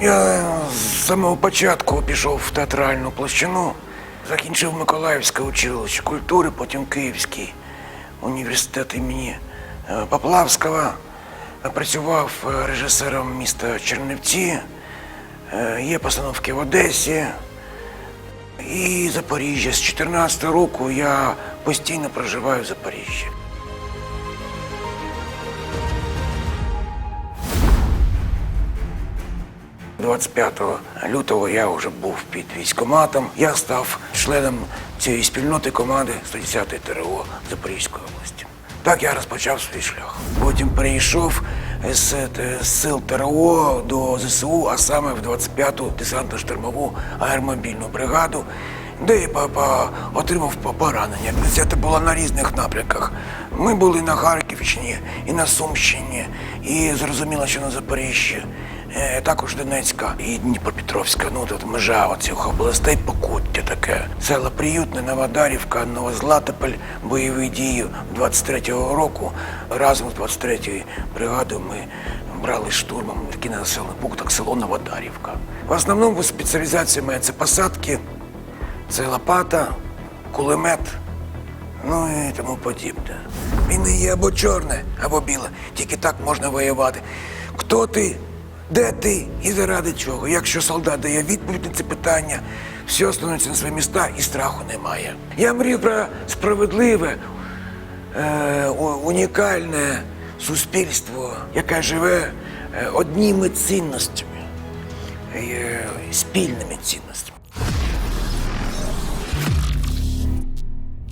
Я з самого початку пішов в театральну площину, закінчив Миколаївське училище культури, потім Київський університет імені е, Поплавського. Працював е, режисером міста Чернівці, е, є постановки в Одесі і Запоріжжя. З 14 року я постійно проживаю в Запоріжжі. – 25 лютого я вже був під військкоматом. Я став членом цієї спільноти команди 110-ї ТРО Запорізької області. Так я розпочав свій шлях. Потім перейшов з, е, сил ТРО до ЗСУ, а саме в 25-ту десантно-штурмову аеромобільну бригаду, де я отримав поранення. Це було на різних напрямках. Ми були на Харківщині і на Сумщині, і зрозуміло, що на Запоріжжі. Е, Також Донецька і Дніпропетровська, ну тут межа оцих областей покуття таке. Села Приютне, Новодарівка, Новозлатополь, бойові дії 23-го року. Разом з 23-ю бригадою ми брали штурмом такий населений пункт, як село Новодарівка. В основному спеціалізація моя це посадки, це лопата, кулемет, ну і тому подібне. Війни є або чорне, або біле. Тільки так можна воювати. Хто ти? Де ти і заради чого? Якщо солдат дає відповідь на це питання, все становиться на свої міста і страху немає. Я мрію про справедливе, е, унікальне суспільство, яке живе е, одніми цінностями, е, спільними цінностями.